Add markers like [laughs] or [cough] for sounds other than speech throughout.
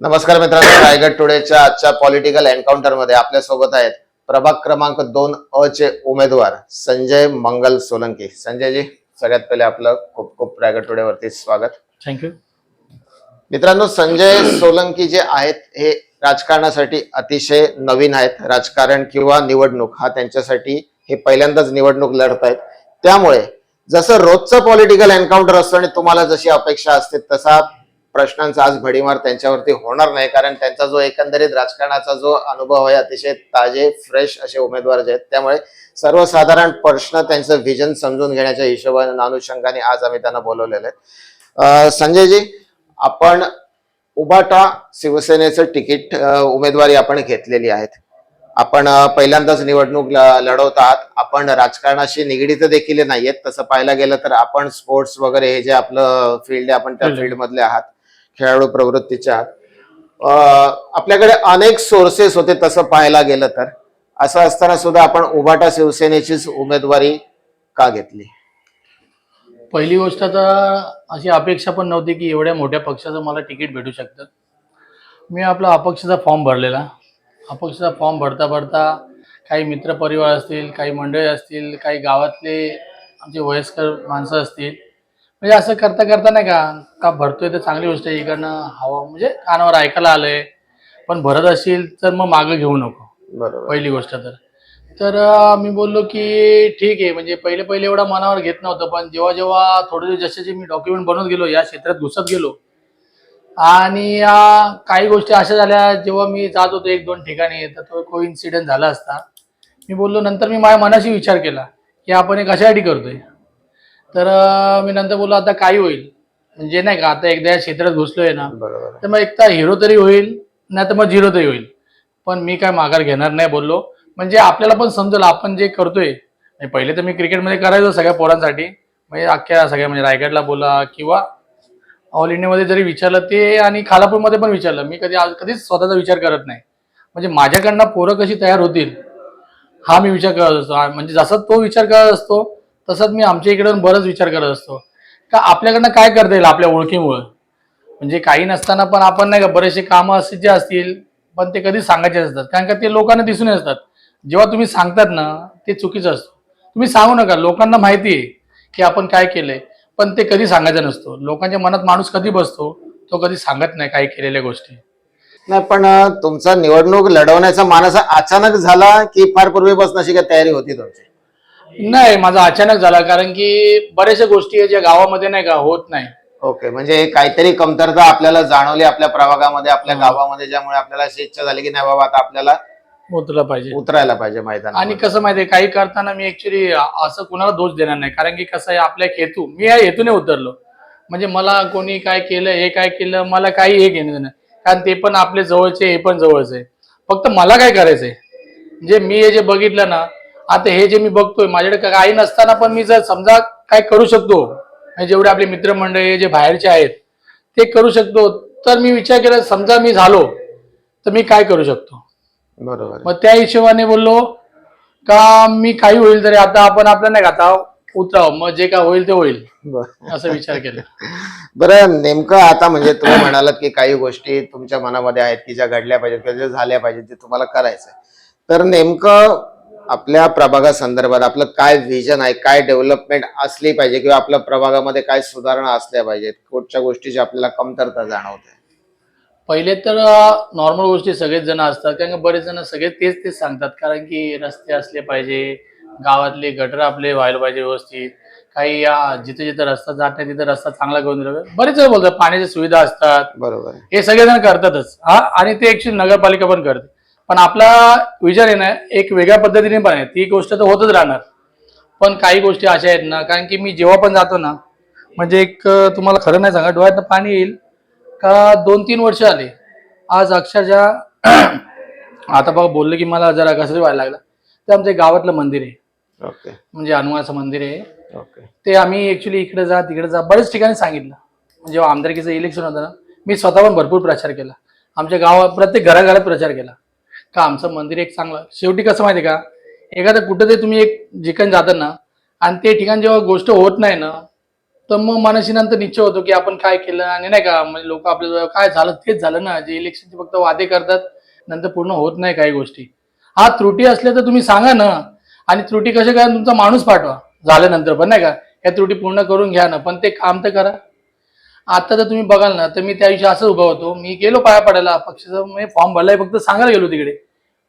नमस्कार मित्रांनो रायगड टुडेच्या आजच्या पॉलिटिकल एन्काउंटरमध्ये आपल्यासोबत आहेत प्रभाग क्रमांक दोन अ चे उमेदवार संजय मंगल सोलंकी. संजयजी सगळ्यात पहिले आपलं खूप खूप रायगड टुडे वरती स्वागत. थँक्यू मित्रांनो संजय सोलंकी जे आहेत हे राजकारणासाठी अतिशय नवीन आहेत. राजकारण किंवा निवडणूक हा त्यांच्यासाठी हे पहिल्यांदाच निवडणूक लढत आहेत. त्यामुळे जसं रोजचं पॉलिटिकल एन्काउंटर असतं आणि तुम्हाला जशी अपेक्षा असते तसा प्रश्नांचा आज भडीमार त्यांच्यावरती होणार नाही कारण त्यांचा जो एकंदरीत राजकारणाचा जो अनुभव आहे अतिशय ताजे फ्रेश असे उमेदवार जे आहेत त्यामुळे सर्वसाधारण प्रश्न त्यांचं व्हिजन समजून घेण्याच्या हिशोबाने अनुषंगाने आज आम्ही त्यांना बोलवलेलं आहे अं, संजयजी आपण उबाटा शिवसेनेचं तिकीट उमेदवारी आपण घेतलेली आहेत. आपण पहिल्यांदाच निवडणूक लढवत आहात आपण राजकारणाशी निगडीत देखील नाहीयेत. तसं पाहायला गेलं तर आपण स्पोर्ट्स वगैरे हे जे आपलं फील्ड आहे आपण त्या Field आहे. फील्ड मधले आहात. खेळाडू प्रवृत्तीच्या. आपल्याकडे अनेक सोर्सेस होते तसं पाहायला गेलं तर. असं असताना सुद्धा आपण उभाटा शिवसेनेचीच उमेदवारी का घेतली? पहिली गोष्ट तर अशी अपेक्षा पण नव्हती की एवढ्या मोठ्या पक्षाचं मला तिकीट भेटू शकतं. मी आपला अपक्षाचा फॉर्म भरलेला. अपक्षाचा फॉर्म भरता भरता काही मित्रपरिवार असतील काही मंडळी असतील काही गावातले आमचे वयस्कर माणसं असतील म्हणजे असं करता करता नाही का का भरतोय तर चांगली गोष्ट आहे इकडनं हवा म्हणजे कानावर ऐकायला आलंय पण भरत असेल तर मग मागं घेऊ नको. बरोबर. पहिली गोष्ट तर. तर अं, मी बोललो की ठीक आहे म्हणजे पहिले पहिले एवढा मनावर घेत नव्हतं पण जेव्हा जेव्हा थोडे दिवस जसे जे मी डॉक्युमेंट बनवत गेलो या क्षेत्रात घुसत गेलो आणि अं, काही गोष्टी अशा झाल्या जेव्हा मी जात होतो एक दोन ठिकाणी तर तो को इन्सिडेंट झाला असता. मी बोललो नंतर मी माझ्या मनाशी विचार केला की आपण हे कशासाठी करतोय. तर मी नंतर बोललो आता काय होईल? म्हणजे नाही का आता एकदा या क्षेत्रात घुसलोय ना बरोबर. तर मग एक तर हिरो तरी होईल नाही तर मग झिरो तरी होईल. पण मी काय माघार घेणार नाही बोललो. म्हणजे आपल्याला पण समजेल आपण जे करतोय. पहिले तर मी क्रिकेटमध्ये करायचो सगळ्या पोरांसाठी. म्हणजे अख्ख्या सगळ्या म्हणजे रायगडला बोला किंवा ऑल इंडियामध्ये जरी विचारलं ते आणि खालापूरमध्ये पण विचारलं. मी कधी कधीच स्वतःचा विचार करत नाही. म्हणजे माझ्याकडनं पोरं कशी तयार होतील हा मी विचार करत असतो. म्हणजे जसा तो विचार करत असतो तसंच मी आमच्या इकडून बरंच विचार करत असतो. का आपल्याकडनं काय करता येईल आपल्या ओळखीमुळं? म्हणजे काही नसताना पण आपण नाही का बरेचसे कामं असे जे असतील पण ते कधी सांगायचे असतात कारण का ते लोकांना दिसून येतात जेव्हा तुम्ही सांगतात ना ते चुकीचं असतं. तुम्ही सांगू नका. लोकांना माहिती आहे की आपण काय केलंय पण ते कधी सांगायचं नसतो. लोकांच्या मनात माणूस कधी बसतो तो कधी सांगत नाही काही केलेल्या गोष्टी. नाही पण तुमचा निवडणूक लढवण्याचा मानस अचानक झाला की फार पूर्वीपासून अशी काय तयारी होती तुमची? नाही माझा अचानक झाला कारण की बऱ्याचशा गोष्टी आहे ज्या गावामध्ये नाही का होत नाही. ओके म्हणजे काहीतरी कमतरता आपल्याला जाणवली आपल्या प्रभागामध्ये आपल्या हो. गावामध्ये ज्यामुळे आपल्याला अशी इच्छा झाली की नाही बाबा आता आपल्याला होतला पाहिजे. उतरायला पाहिजे मैदानात आणि कसं माहितीये काही करताना मी ऍक्च्युली असं कुणाला दोष देणार नाही कारण की कसं आहे आपल्या एक हेतू मी या हेतूने उतरलो. म्हणजे मला कोणी काय केलं हे काय केलं मला काही हे घेणं नाही. कारण ते पण आपले जवळचे हे पण जवळचे. आहे. फक्त मला काय करायचंय? म्हणजे मी हे जे बघितलं ना आता हे जे मी बघतोय माझ्याकडे काही नसताना पण मी जर समजा काय करू शकतो जेवढे आपले मित्रमंडळी जे बाहेरचे आहेत ते करू शकतो. तर मी विचार केला समजा मी झालो तर मी काय करू शकतो? बरोबर मग त्या हिशोबाने बोललो का मी काही होईल तरी आता आपण आपलं नाही का आता उतराव मग जे काय होईल ते होईल. असं विचार केला. बरं नेमकं आता म्हणजे तुम्ही म्हणालात की काही गोष्टी तुमच्या मनामध्ये आहेत की ज्या घडल्या पाहिजेत किंवा ज्या झाल्या पाहिजेत ते तुम्हाला करायचंय. तर नेमकं आपल्या प्रभागासंदर्भात आपलं काय व्हिजन आहे काय डेव्हलपमेंट असली पाहिजे किंवा आपल्या प्रभागामध्ये काय सुधारणा असल्या पाहिजेत? कुठच्या गोष्टीची आपल्याला कमतरता जाणवते? पहिले तर नॉर्मल गोष्टी सगळेच जण असतात. कारण का बरेच जण सगळे तेच तेच सांगतात. कारण की रस्ते असले पाहिजे गावातले गटर आपले व्हायला पाहिजे व्यवस्थित. काही या जिथे जिथे रस्ता जात नाही तिथे रस्ता चांगला करून दिला. बरेच जण बोलतात पाण्याच्या सुविधा असतात. बरोबर हे सगळेजण करतातच. हा? आणि ते ऍक्च्युली नगरपालिका पण करते. पण आपला विचार आहे ना एक वेगळ्या पद्धतीने पण आहे. ती गोष्ट तर होतच राहणार. पण काही गोष्टी अशा आहेत ना कारण की मी जेव्हा पण जातो ना म्हणजे एक तुम्हाला खरं नाही सांगा डोळ्यात पाणी येईल का दोन तीन वर्ष आले. आज अक्षरशः आता बघा बोललं की मला जरा कसं व्हायला लागलं. ते आमच्या गावातलं मंदिर आहे. ओके. म्हणजे हनुमानाचं मंदिर आहे. ओके. ते आम्ही ऍक्च्युली इकडे जा तिकडे जा बरेच ठिकाणी सांगितलं. म्हणजे जेव्हा आमदारकीचं इलेक्शन होतं ना मी स्वतः पण भरपूर प्रचार केला. आमच्या गावात प्रत्येक घराघरात प्रचार केला. का आमचं मंदिर एक चांगलं? शेवटी कसं माहिती का? एखादं कुठं तुम्ही एक ठिकाण जातात ना आणि ते ठिकाण जेव्हा गोष्ट होत नाही ना तर मग मनाशी नंतर निश्चय होतो की आपण काय केलं आणि नाही का म्हणजे लोक आपल्याला काय झालं तेच झालं ना जे इलेक्शनचे फक्त वादे करतात नंतर पूर्ण होत नाही काही गोष्टी. हा त्रुटी असल्या तर तुम्ही सांगा ना आणि त्रुटी कशा काय तुमचा माणूस पाठवा झाल्यानंतर पण नाही का? या त्रुटी पूर्ण करून घ्या ना पण ते काम तर करा. आता तर तुम्ही बघाल ना तर मी त्या दिवशी असं उभा होतो. मी गेलो पाया पडायला पक्षाचा मी फॉर्म भरलाय फक्त सांगायला गेलो तिकडे.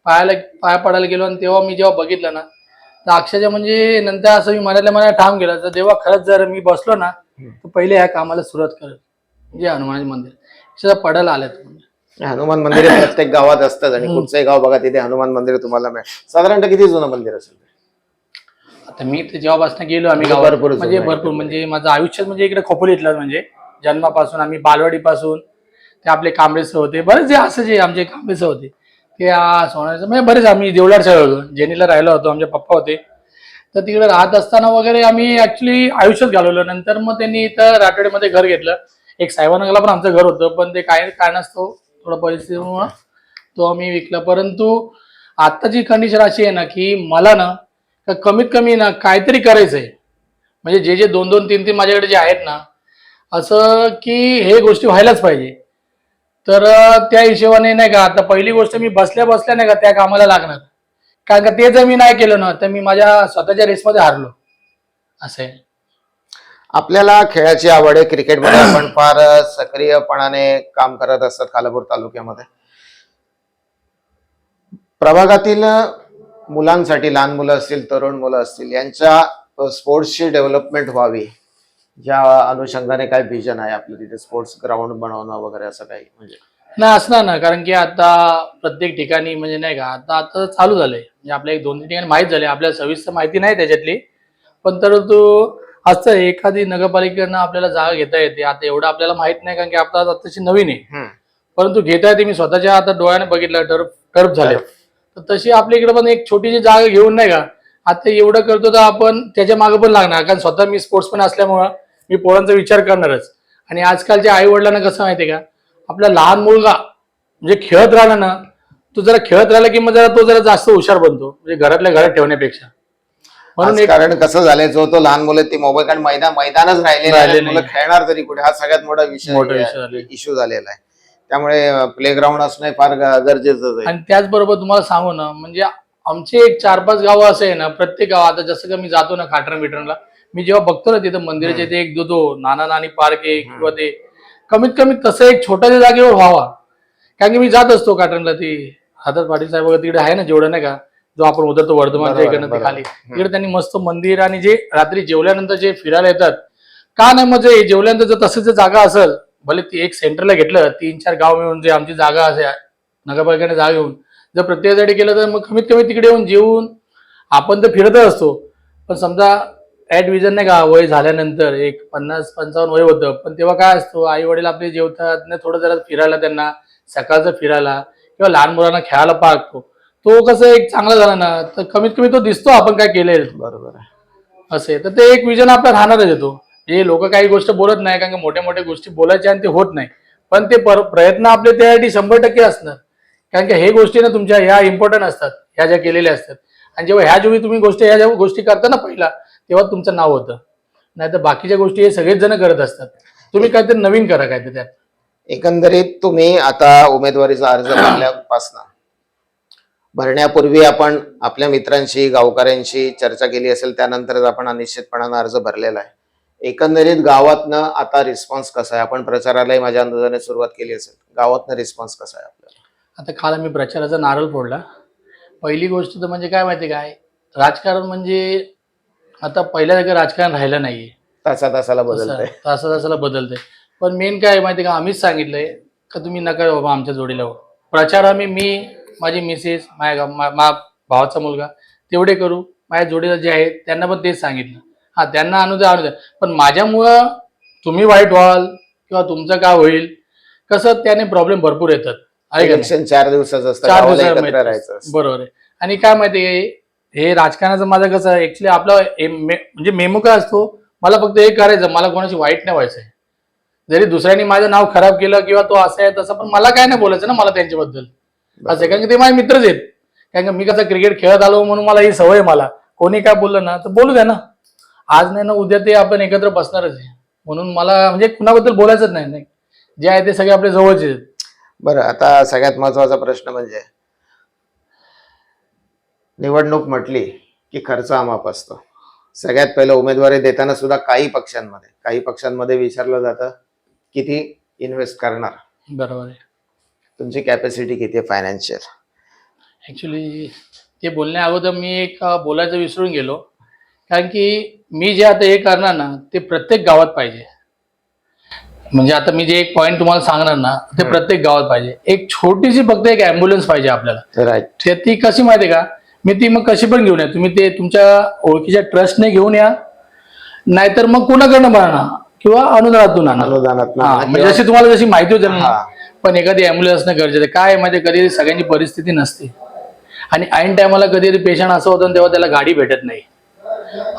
पायाला पाया पडायला गेलो आणि तेव्हा मी जेव्हा बघितलं ना तर अक्षरशः म्हणजे नंतर असं मी मनातल्या मनात ठाम गेला तर तेव्हा खरंच जर मी बसलो ना तर पहिले ह्या कामाला सुरुवात करेल म्हणजे हनुमान मंदिर. अक्षरशः पडायला आल्यात हनुमान मंदिर प्रत्येक गावात असतात आणि. कुठचंही गाव बघा तिथे हनुमान मंदिर तुम्हाला मिळेल. साधारणतः किती जुनं मंदिर असेल आता मी ते जेव्हापासून गेलो आम्ही म्हणजे गावात म्हणजे. भरपूर म्हणजे माझं आयुष्यात म्हणजे इकडे खोपोलीतलं म्हणजे. जन्मापासून आम्ही बालवाडीपासून ते आपले कांबळेसर होते. बरेच जे असं जे आमचे कांबळेसर होते ते सोन्याचं म्हणजे बरेच आम्ही देवलाड होतो. जेनीला राहिलो होतो आमचे पप्पा होते. तर तिकडे राहत असताना वगैरे आम्ही ऍक्च्युली आयुष्यात घालवलं. नंतर मग त्यांनी इथं राठोडीमध्ये घर घेतलं. एक साहेबानगरला पण आमचं घर होतं पण ते काय कारणास्तव थोडं परिस्थितीमुळं तो आम्ही विकला. परंतु आत्ताची कंडिशन अशी आहे ना की मला ना कमीत कमी ना काहीतरी करायचंय. म्हणजे जे जे दोन दोन तीन तीन माझ्याकडे जे आहेत ना असं की हे गोष्टी व्हायलाच पाहिजे. तर त्या हिशोबाने नाही का आता पहिली गोष्ट मी बसल्या बसल्या नाही का त्या कामाला लागणार. कारण का ते जर मी नाही केलं ना तर मी माझ्या स्वतःच्या रेसमध्ये हारलो. असं आहे. आपल्याला खेळाची आवड आहे. क्रिकेटमध्ये आपण [clears throat] फार सक्रियपणाने काम करत असतात कालापूर तालुक्यामध्ये. प्रभागातील मुलांसाठी लहान मुलं असतील तरुण मुलं असतील यांच्या स्पोर्ट्सची डेव्हलपमेंट व्हावी. या अनुषंगाने काय विजन आहे आपलं तिथे स्पोर्ट्स ग्राउंड बनवणं वगैरे असं काही म्हणजे? नाही असणार ना कारण की आता प्रत्येक ठिकाणी म्हणजे नाही का आता आता चालू झालंय. म्हणजे आपल्या एक दोन तीन ठिकाणी माहीत झाले आपल्याला सविस्तर माहिती नाही त्याच्यातली. पण तर तो असं एखादी नगरपालिकेनं आपल्याला जागा घेता येते. आता एवढं आपल्याला माहीत नाही कारण की आता आताची नवीन आहे. परंतु घेता येते. मी स्वतःच्या आता डोळ्याने बघितलं टर्फ टर्फ झाले. तर तशी आपल्या इकडे पण एक छोटीशी जागा घेऊन नाही का आता एवढं करतो तर आपण त्याच्यामागे पण लागणार. कारण स्वतः मी स्पोर्ट्समॅन असल्यामुळं मी पोरांचा विचार करणारच. आणि आजकालच्या आई वडिलांना कसं माहितीये का? आपला लहान मुलगा म्हणजे खेळत राहिला ना तो जरा खेळत राहिला की मग जरा तो जरा जास्त हुशार बनतो म्हणजे घरातल्या घरात ठेवण्यापेक्षा. म्हणून एक कारण कसं झालंय जो तो लहान मुलं ती मोबाईल कारण मैदान मैदानच राहिले मुलं. खेळणार तरी कुठे? हा सगळ्यात मोठा विषय. इश्यू झालेला आहे. त्यामुळे प्ले ग्राउंड असणं फार गरजेचं आहे. आणि त्याचबरोबर तुम्हाला सांगू ना म्हणजे आमचे एक चार पाच गावं असे आहे ना प्रत्येक गाव आता जसं का मी जातो ना खाटरण बिटरणला मी जेव्हा बघतो ना तिथं मंदिराच्या इथे एक जो तो नाना नानी पार्क आहे किंवा ते कमीत कमी तसं एक छोट्याच्या जागेवर व्हावा. कारण की मी जात असतो काटणला ती हातात पाटील साहेब वगैरे तिकडे आहे ना जेवढं नाही का जो आपण उतरतो वर्धमानच्या इकडनं ते. खाली. तिकडे त्यांनी मस्त मंदिर आणि जे रात्री जेवल्यानंतर जे फिरायला येतात का नाही मग जे जेवल्यानंतर जर तसं जर जागा असेल भले ती एक सेंटरला घेतलं तीन चार गाव मिळून जे आमची जागा असे नगरपालिकेने जागा घेऊन जर प्रत्येकासाठी केलं तर मग कमीत कमी तिकडे येऊन जेवून आपण तर फिरतच असतो. पण समजा ऍट विजन नाही का वय झाल्यानंतर एक पन्नास पंचावन्न वय होतं. पण तेव्हा काय असतो आई वडील आपले जेवतात ना थोडं जरा फिरायला त्यांना सकाळचं फिरायला किंवा लहान मुलांना खेळायला पाहतो. तो कसं एक चांगला झाला ना तर कमीत कमी तो दिसतो आपण काय केलंय बरोबर आहे. असे. तर ते एक विजन आपल्या राहणारच येतो हे लोक काही गोष्ट बोलत नाही कारण की मोठ्या मोठ्या गोष्टी बोलायच्या आणि ते होत नाही. पण ते पर- प्रयत्न आपले त्यासाठी शंभर टक्के असणार. कारण की हे गोष्टी ना तुमच्या ह्या इम्पॉर्टंट असतात ह्या ज्या केलेल्या असतात. आणि जेव्हा ह्या जेव्हा तुम्ही गोष्टी ह्या जेव्हा गोष्टी करता ना पहिला तेव्हा तुमचं नाव होतं. नाही तर बाकीच्या गोष्टी हे सगळेच जण करत असतात. तुम्ही काहीतरी नवीन करा काहीतरी त्यात. एकंदरीत तुम्ही आता उमेदवारीचा अर्ज भरल्यापासून भरण्यापूर्वी आपण आपल्या मित्रांशी गावकऱ्यांशी चर्चा केली असेल त्यानंतरच आपण हा निश्चितपणानं अर्ज भरलेला आहे. एकंदरीत गावातनं आता रिस्पॉन्स कसा आहे? आपण प्रचारालाही माझ्या अंदाजाने सुरुवात केली असेल. गावातनं रिस्पॉन्स कसा आहे आपल्याला? आता काल आम्ही प्रचाराचा नारळ फोडला. पहिली गोष्ट तर म्हणजे काय माहिती काय? राजकारण म्हणजे आता पहिल्यासारखं राजकारण राहिलं नाहीये. तासा तासाला बदलतंय. तासा तासाला बदलते पण मेन काय आहे माहिती का? आम्हीच सांगितलंय का तुम्ही नका बाबा आमच्या जोडीला हो. प्रचार आम्ही मी माझी मिसेस माझ्या गा- मा- मा भावाचा मुलगा तेवढे करू. माझ्या जोडीला जे आहेत त्यांना पण तेच सांगितलं. हा त्यांना आणू द्या आणू द्या. पण माझ्यामुळं तुम्ही वाईट व्हाल किंवा तुमचं काय होईल कसं त्याने प्रॉब्लेम भरपूर येतात. आहे का नाही? इलेक्शन चार दिवसाचं असतं चार गावाला दिवसाला एकत्र माहिती राहायचं असतं. बरोबर आहे. आणि काय माहिती आहे हे राजकारणाचं माझं कसं आहे ऍक्च्युली आपलं म्हणजे मेमो काय असतो मला फक्त हे करायचं मला कोणाची वाईट नाही व्हायचंय. जरी दुसऱ्यांनी माझं नाव खराब केलं किंवा तो असं आहे तसं पण मला काय नाही बोलायचं ना मला त्यांच्याबद्दल. असं आहे, कारण की ते माझे मित्रच आहेत. कारण की मी कसं क्रिकेट खेळत आलो म्हणून मला ही सवय आहे मला. कोणी काय बोललं ना तर बोलू द्या ना. आज नाही ना उद्या ते आपण एकत्र बसणारच आहे. म्हणून मला म्हणजे कुणाबद्दल बोलायचंच नाही नाही. जे आहे ते सगळे आपले जवळचे आहेत. बरं आता सगळ्यात महत्त्वाचा प्रश्न म्हणजे निवडणूक म्हटली की खर्च अमाप असतो. सगळ्यात पहिलं उमेदवारी देताना सुद्धा काही पक्षांमध्ये काही पक्षांमध्ये विचारलं जातं किती इन्व्हेस्ट करणार. बरोबर आहे. तुमची कॅपॅसिटी किती आहे फायनान्शियल ऍक्च्युली ते बोलण्या अगोदर मी एक बोलायचं विसरून गेलो. कारण की मी जे आता हे करणार ना ते प्रत्येक गावात पाहिजे. म्हणजे आता मी जे एक पॉईंट तुम्हाला सांगणार ना ते. प्रत्येक गावात पाहिजे. एक छोटीशी फक्त एक ॲम्ब्युलन्स पाहिजे आपल्याला. राईट ते ती कशी माहिती आहे का? मी ती मग कशी पण घेऊन या. तुम्ही ते तुमच्या ओळखीच्या ट्रस्टने घेऊन या. नाहीतर मग कोणाकडनं बनणार? किंवा अनुदानातून आणा अनुदानात हा, म्हणजे जशी तुम्हाला जशी माहिती होती ना हा. पण एखादी अँब्युलन्स असणं गरजेचं आहे. काय आहे माहिती आहे, कधी सगळ्यांची परिस्थिती नसते. आणि ऐन टायमाला कधी पेशंट असं होतं तेव्हा त्याला गाडी भेटत नाही.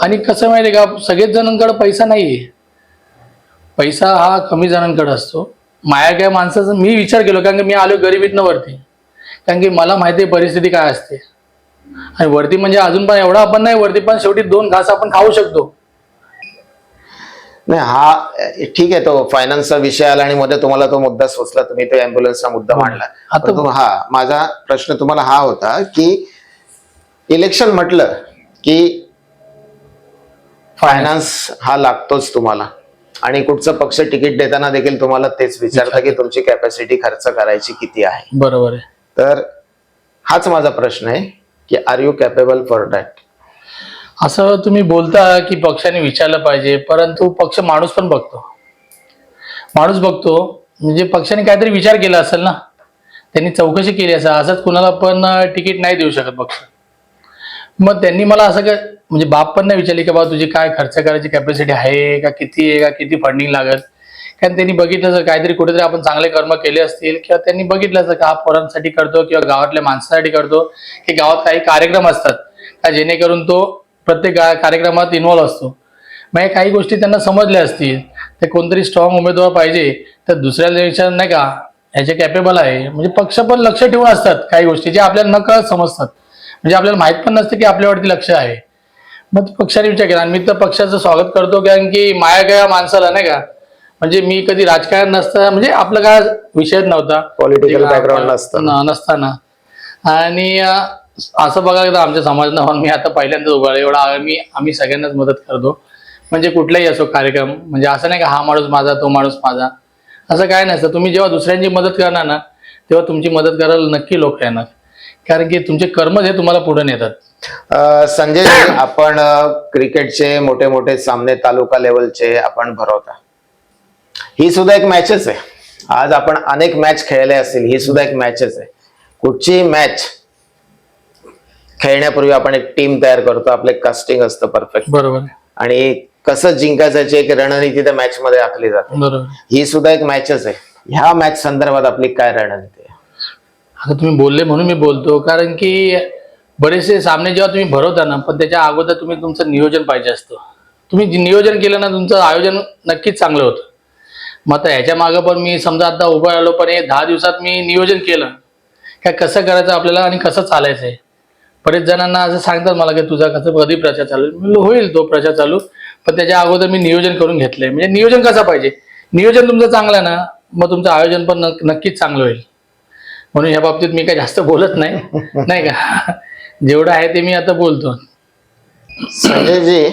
आणि कसं माहिती आहे का? सगळेच जणांकडे पैसा नाहीये. पैसा हा कमी जणांकडे असतो. माया काय माणसाचं मी विचार केलो कारण की मी आलो गरिबीतनं वरती. कारण की मला माहिती आहे परिस्थिती काय असते. आणि वरती म्हणजे अजून पण एवढा आपण नाही वरती पण शेवटी दोन घास आपण खाऊ शकतो. नाही हा ठीक आहे तो फायनान्सचा विषय आला आणि मध्ये तुम्हाला तो मुद्दा सुचला तुम्ही तो अँब्युलन्सचा मुद्दा मांडला. आता- परंतु हा माझा प्रश्न तुम्हाला हा होता की इलेक्शन म्हटलं की फायनान्स हा लागतोच तुम्हाला. आणि कुठचं पक्ष तिकीट देताना देखील तुम्हाला तेच विचारतं की तुमची कॅपॅसिटी खर्च करायची किती आहे. बरोबर आहे. तर हाच माझा प्रश्न आहे. की are you capable for that असं तुम्ही बोलता की पक्षाने विचारलं पाहिजे परंतु पक्ष माणूस पण बघतो. माणूस बघतो म्हणजे पक्षाने काहीतरी विचार केला असेल ना त्यांनी चौकशी केली असेल असंच कुणाला पण तिकीट नाही देऊ शकत पक्ष. मग त्यांनी मला असं काय म्हणजे बाप पण नाही विचारली की बाबा तुझी काय खर्च करायची कॅपॅसिटी आहे का किती आहे का किती फंडिंग लागत कारण त्यांनी बघितलं जर काहीतरी कुठेतरी आपण चांगले कर्म केले असतील किंवा त्यांनी बघितलं असं का हा पोरांसाठी करतो किंवा गावातल्या माणसासाठी करतो की गावात काही कार्यक्रम असतात का जेणेकरून तो प्रत्येक गा- कार्यक्रमात इन्व्हॉल्व असतो. मग या काही गोष्टी त्यांना समजल्या असतील ते कोणतरी स्ट्रॉंग उमेदवार पाहिजे तर दुसऱ्या विचार नाही का ह्याचे कॅपेबल आहे. म्हणजे पक्ष पण लक्ष ठेवून असतात काही गोष्टी जे आपल्याला नकळत समजतात. म्हणजे आपल्याला माहीत पण नसतं की आपल्यावरती लक्ष आहे. मग ते पक्षाने विचार केला. आणि मी तर पक्षाचं स्वागत करतो कारण की माया गया माणसाला नाही का? म्हणजे मी कधी राजकारण नसतं म्हणजे आपलं काय विषयच नव्हता. Political जे background आपलं- नसतं. न- नसताना. आणि असं बघायला तर आमच्या समाजात मी आता पहिल्यांदाच उभा. एवढा मी आम्ही सगळ्यांनाच मदत करतो. म्हणजे कुठलाही असो कार्यक्रम म्हणजे असं नाही का हा माणूस माझा तो माणूस माझा. असं काय नसतं. तुम्ही जेव्हा दुसऱ्यांची मदत करणार ना तेव्हा तुमची मदत करायला नक्की लोक येणार. कारण की तुमचे कर्मच हे तुम्हाला पुढे नेतात. संजय आपण क्रिकेटचे मोठे मोठे सामने तालुका लेवलचे आपण भरवता. ही सुद्धा एक मॅचच आहे. आज आपण अनेक मॅच खेळले असतील ही सुद्धा एक मॅचच आहे. कुठची मॅच खेळण्यापूर्वी आपण एक टीम तयार करतो आपलं एक कास्टिंग असतं परफेक्ट बरोबर. आणि कसं जिंकायचं याची एक रणनीती त्या मॅच मध्ये आखली जाते. ही सुद्धा एक मॅचच आहे. ह्या मॅच संदर्भात आपली काय रणनीती आहे? आता तुम्ही बोलले म्हणून मी बोलतो कारण की बरेचसे सामने जेव्हा तुम्ही भरवता ना पण त्याच्या अगोदर तुम्ही तुमचं नियोजन पाहिजे असतं. तुम्ही नियोजन केलं ना तुमचं आयोजन नक्कीच चांगलं होतं. मग आता ह्याच्या मागं पण मी समजा आता उभं राहिलो पण हे दहा दिवसात मी नियोजन केलं. काय कसं करायचं आपल्याला आणि कसं चालायचं आहे बरेच जणांना असं सांगतात मला की तुझा कसं कधी प्रचार चालू म्हणलो, होईल तो प्रचार चालू. पण त्याच्या अगोदर मी नियोजन करून घेतलंय. म्हणजे नियोजन कसं पाहिजे? नियोजन तुमचं चांगलं आहे ना मग तुमचं आयोजन पण नक- नक्कीच चांगलं होईल. म्हणून या बाबतीत मी काही जास्त बोलत नाही. [laughs] नाही का? जेवढं आहे ते मी आता बोलतो. संजयजी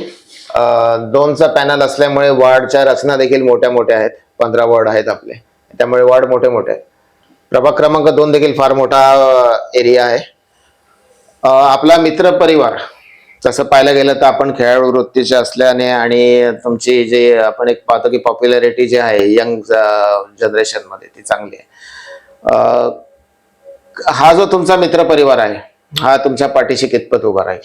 दोनचा पॅनल असल्यामुळे वॉर्डच्या रचना देखील मोठ्या मोठ्या आहेत. पंधरा वॉर्ड आहेत आपले. त्यामुळे वॉर्ड मोठे मोठे आहेत. प्रभाग क्रमांक दोन देखील फार मोठा एरिया आहे. आपला मित्र परिवार. तसं पाहायला गेलं तर आपण खेळाडू वृत्तीचे असल्याने आणि तुमची जे आपण एक पाहतो की पॉप्युलॅरिटी जी आहे यंग जनरेशनमध्ये ती चांगली आहे. हा जो तुमचा मित्र परिवार आहे हा तुमच्या पाठीशी कितपत उभा राहील?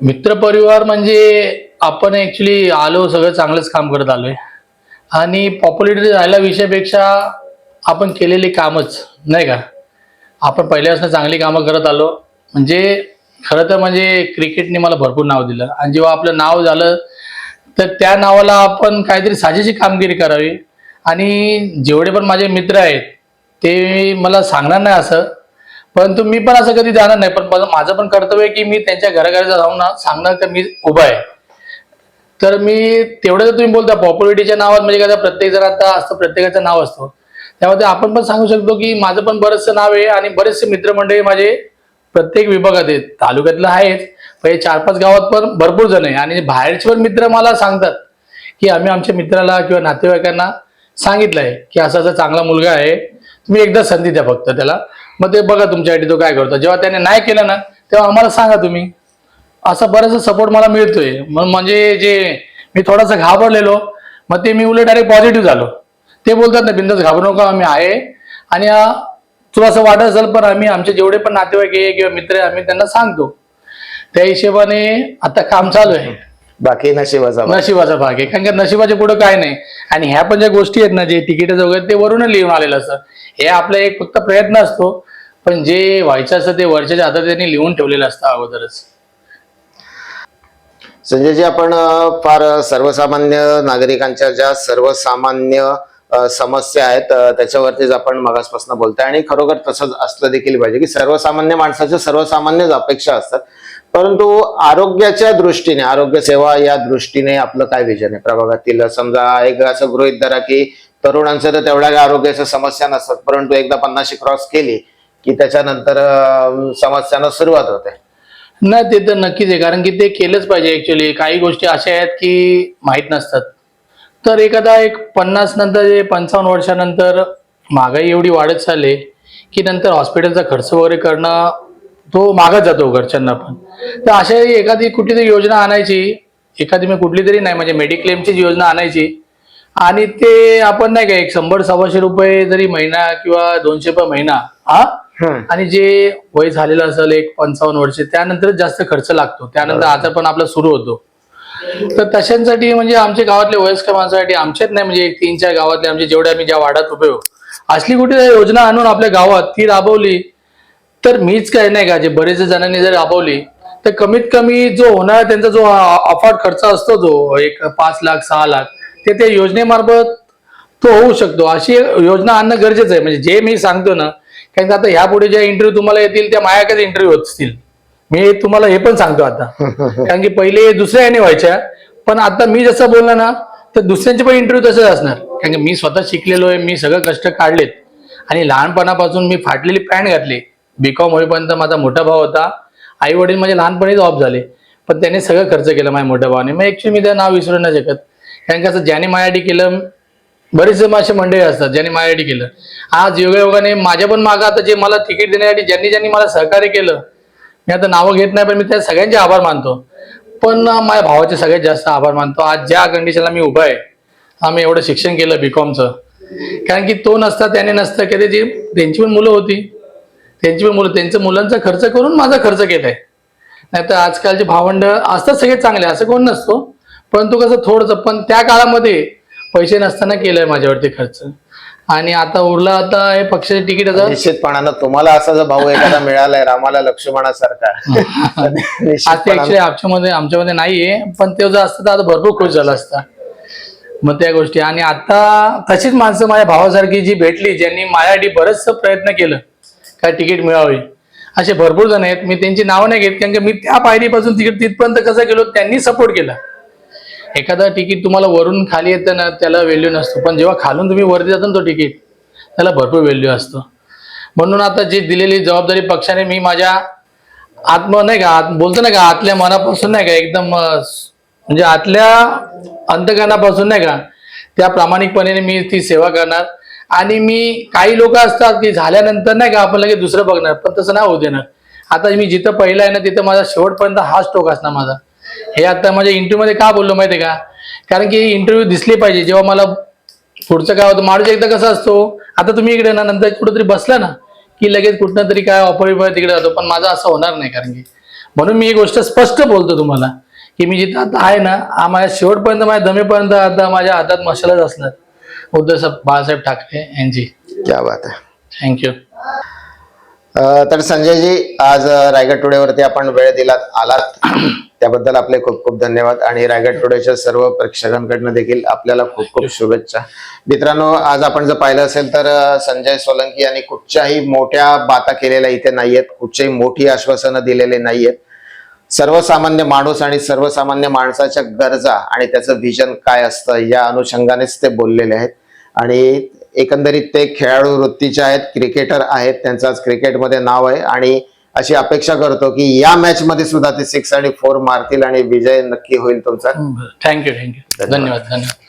मित्रपरिवार म्हणजे आपण ऍक्च्युली आलो सगळं चांगलंच काम करत आलोय. आणि पॉप्युलेटरी राहिला विषयापेक्षा आपण केलेली कामच नाही का? आपण पहिल्यापासून चांगली कामं करत आलो. म्हणजे खरं तर म्हणजे क्रिकेटने मला भरपूर नाव दिलं. आणि जेव्हा आपलं नाव झालं तर त्या नावाला आपण काहीतरी साजेशी कामगिरी करावी. आणि जेवढे पण माझे मित्र आहेत ते मला सांगणार नाही असं. परंतु मी पण असं कधी जाणार नाही. पण माझं पण कर्तव्य आहे की मी त्यांच्या घराघरी जाऊन ना सांगणार तर मी उभा आहे. तर मी तेवढं जर तुम्ही बोलता पॉप्युलरिटीच्या नावात म्हणजे काय प्रत्येक जण आता असतं प्रत्येकाचं नाव असतं. त्यामध्ये आपण पण सांगू शकतो की माझं पण बरंचसं नाव आहे आणि बरेचसे मित्रमंडळी माझे प्रत्येक विभागात आहेत. तालुक्यातलं आहेच पण हे चार पाच गावात पण भरपूर जण आहे. आणि बाहेरचे पण मित्र मला सांगतात की आम्ही आमच्या मित्राला किंवा नातेवाईकांना सांगितलं आहे की असा असा चांगला मुलगा आहे. तुम्ही एकदा संधी द्या फक्त त्याला. मग ते बघा तुमच्यासाठी तो काय करतो. जेव्हा त्याने नाही केलं ना तेव्हा आम्हाला सांगा तुम्ही. असा बराचसा सपोर्ट मला मिळतोय. मग म्हणजे जे मी थोडासा घाबरलेलो मग ते मी उलट डायरेक्ट पॉझिटिव्ह झालो. ते बोलतात ना बिंदास घाबरू नका आम्ही आहे. आणि तुला असं वाटत असेल पण आम्ही आमचे जेवढे पण नातेवाईक आहे किंवा मित्र आहे आम्ही त्यांना सांगतो. त्या हिशोबाने आता काम चालू आहे. बाकी नशिबाचा. नशिबाचा भाग आहे. कारण का नशिबाच्या पुढे काय नाही. आणि ह्या पण ज्या गोष्टी आहेत ना जे तिकीट वगैरे ते वरूनच लिहून आलेलं असतं. हे आपला एक फक्त प्रयत्न असतो. पण जे व्हायचं असतं ते वरच्या हातात त्यांनी लिहून ठेवलेलं असतं अगोदरच. संजयजी आपण फार सर्वसामान्य नागरिकांच्या ज्या सर्वसामान्य समस्या आहेत त्याच्यावरतीच आपण मगासपासून बोलतोय आणि खरोखर तसंच असलं देखील पाहिजे की सर्वसामान्य माणसाच्या सर्वसामान्यच अपेक्षा असतात. परंतु आरोग्याच्या दृष्टीने आरोग्य सेवा या दृष्टीने आपलं काय विजन आहे? प्रभागातील समजा एक असं गृहित धरा की तरुणांचं तर तेवढ्या काही आरोग्याच्या समस्या नसतात परंतु एकदा पन्नाशी क्रॉस केली की त्याच्यानंतर समस्यांना सुरुवात होते. नाही ते तर नक्कीच आहे. कारण की ते केलंच पाहिजे ऍक्च्युली काही गोष्टी अशा आहेत की माहीत नसतात. तर एखादा एक पन्नास नंतर जे पंचावन्न वर्षानंतर महागाई एवढी वाढत चालली की नंतर हॉस्पिटलचा खर्च वगैरे करणं तो मागत जातो घरच्यांना पण. तर अशा एखादी कुठलीतरी योजना आणायची. एखादी मी कुठली तरी नाही म्हणजे मेडिक्लेमचीच योजना आणायची. आणि ते आपण नाही का एक शंभर सव्वाशे रुपये जरी महिना किंवा दोनशे रुपये महिना हा? आणि जे वय झालेलं असेल एक पंचावन्न वर्ष त्यानंतरच जास्त खर्च लागतो. त्यानंतर आजार पण आपला सुरू होतो. तर तशांसाठी म्हणजे आमच्या गावातल्या वयस्कर माणसासाठी आमच्याच नाही म्हणजे तीन चार गावातले आमचे जेवढे आम्ही ज्या वाड्यात उभे असली कुठे योजना आणून आपल्या गावात ती राबवली तर मीच काय नाही का जे बरेच जणांनी जर राबवली तर कमीत कमी जो होणार त्यांचा जो अफाट खर्च असतो जो एक पाच लाख सहा लाख ते त्या योजनेमार्फत तो होऊ शकतो. अशी योजना आणणं गरजेचं आहे. म्हणजे जे मी सांगतो ना कारण का आता ह्या पुढे ज्या इंटरव्ह्यू तुम्हाला येतील त्या माझ्याकडे इंटरव्ह्यू असतील. मी तुम्हाला हे पण सांगतो आता. [laughs] कारण की पहिले दुसऱ्या याने व्हायच्या. पण आता मी जसं बोललो ना तर दुसऱ्यांचे पण इंटरव्ह्यू तसंच असणार. कारण की मी स्वतः शिकलेलो आहे मी सगळं कष्ट काढलेत. आणि लहानपणापासून मी फाटलेली पॅन्ट घातली. बीकॉम होईपर्यंत माझा मोठा भाऊ होता. आई वडील माझे लहानपणीच ऑफ झाले. पण त्याने सगळं खर्च केलं माझ्या मोठ्या भावाने. मग ऍक्च्युली मी त्याचं नाव विसरू नाही शकत. कारण कसं ज्याने माझ्यासाठी केलं बरेचसे मासे मंडळी असतात ज्यांनी माझ्यासाठी केलं. आज योगायोगाने माझ्या पण मागं आता जे मला तिकीट देण्यासाठी ज्यांनी ज्यांनी मला सहकार्य केलं मी आता नावं घेत नाही पण मी त्या सगळ्यांचे आभार मानतो. पण माझ्या भावाचे सगळ्यात जास्त आभार मानतो. आज ज्या कंडिशनला मी उभा आहे आम्ही एवढं शिक्षण केलं बीकॉमचं कारण की तो नसता त्याने नसता की जी त्यांची पण मुलं होती त्यांची पण मुलं त्यांचं मुलांचा खर्च करून माझा खर्च केलाय. नाही तर आजकालचे भावंड असतात सगळे चांगले असं कोण नसतो. परंतु कसं थोडंसं पण त्या काळामध्ये पैसे नसताना केलंय माझ्यावरती खर्च. आणि आता उरला आता हे पक्षाचे तिकीट आता निश्चितपणानं तुम्हाला असा जर भाऊ एखादा मिळालाय रामाला लक्ष्मणासारखा. आज ते निश्चितपणानं ऍक्च्युली आमच्यामध्ये आमच्यामध्ये नाहीये पण ते जर असतं तर आता भरपूर खुश झाला असता. मग त्या गोष्टी. आणि आता तशीच माणसं माझ्या भावासारखी जी भेटली ज्यांनी माझ्यासाठी बरंचसं प्रयत्न केलं काय तिकीट मिळावी. असे भरपूर जण आहेत. मी त्यांची नावं नाही घेत कारण की मी त्या पायरीपासून तिकीट तिथपर्यंत कसं गेलो त्यांनी सपोर्ट केला. एखादं तिकीट तुम्हाला वरून खाली येतं ना त्याला व्हॅल्यू नसतो. पण जेव्हा खालून तुम्ही वरती जातो ना तो तिकीट त्याला भरपूर व्हॅल्यू असतो. म्हणून आता जी दिलेली जबाबदारी पक्षाने मी माझ्या आत्म नाही का आत- बोलतो ना का आतल्या मनापासून नाही का एकदम म्हणजे आतल्या अंतकरणापासून नाही का त्या प्रामाणिकपणे मी ती सेवा करणार. आणि मी काही लोक असतात की झाल्यानंतर नाही का आपण लगेच दुसरं बघणार पण तसं नाही होऊ देणार. आता मी जिथं पहिला आहे ना तिथं माझा शेवटपर्यंत हाच टोक असणार माझा. हे आता माझ्या इंटरव्ह्यू मध्ये का बोललो माहितीये का? कारण की इंटरव्ह्यू दिसले पाहिजे. जेव्हा मला पुढचं काय होतं माणूस एकदा कसा असतो आता तुम्ही इकडे ना नंतर कुठेतरी बसला ना की लगेच कुठनं तरी काय ऑफर तिकडे जातो. पण माझं असं होणार नाही कारण की. म्हणून मी ही गोष्ट स्पष्ट बोलतो तुम्हाला की मी जिथं आता आहे ना हा माझ्या शेवटपर्यंत माझ्या दमेपर्यंत आता माझ्या हातात मशालच असणार. उद्धव साहेब बाळासाहेब ठाकरे यांची. क्या बात आहे. थँक्यू तर संजयजी आज रायगड टुडेवरती आपण वेळ दिलात आलात. त्याबद्दल आपले खूप खूप धन्यवाद. आणि रायगड टुडेच्या सर्व प्रेक्षकांकडनं देखील आपल्याला खूप खूप शुभेच्छा. मित्रांनो आज आपण जर पाहिलं असेल तर संजय सोलंकी यांनी कुठच्याही मोठ्या बाता केलेल्या इथे नाहीयेत. कुठच्याही मोठी आश्वासनं दिलेले नाहीयेत. सर्वसामान्य माणूस आणि सर्वसामान्य माणसाच्या गरजा आणि त्याचं व्हिजन काय असतं या अनुषंगानेच ते बोललेले आहेत. आणि एकंदरीत ते खेळाडू वृत्तीचे आहेत क्रिकेटर आहेत त्यांचं आज क्रिकेटमध्ये नाव आहे. आणि अशी अपेक्षा करतो की या मॅच मध्ये सुद्धा ते सिक्स आणि फोर मारतील आणि विजय नक्की होईल तुमचा. थँक्यू थँक्यू धन्यवाद. धन्यवाद धन्यवाद.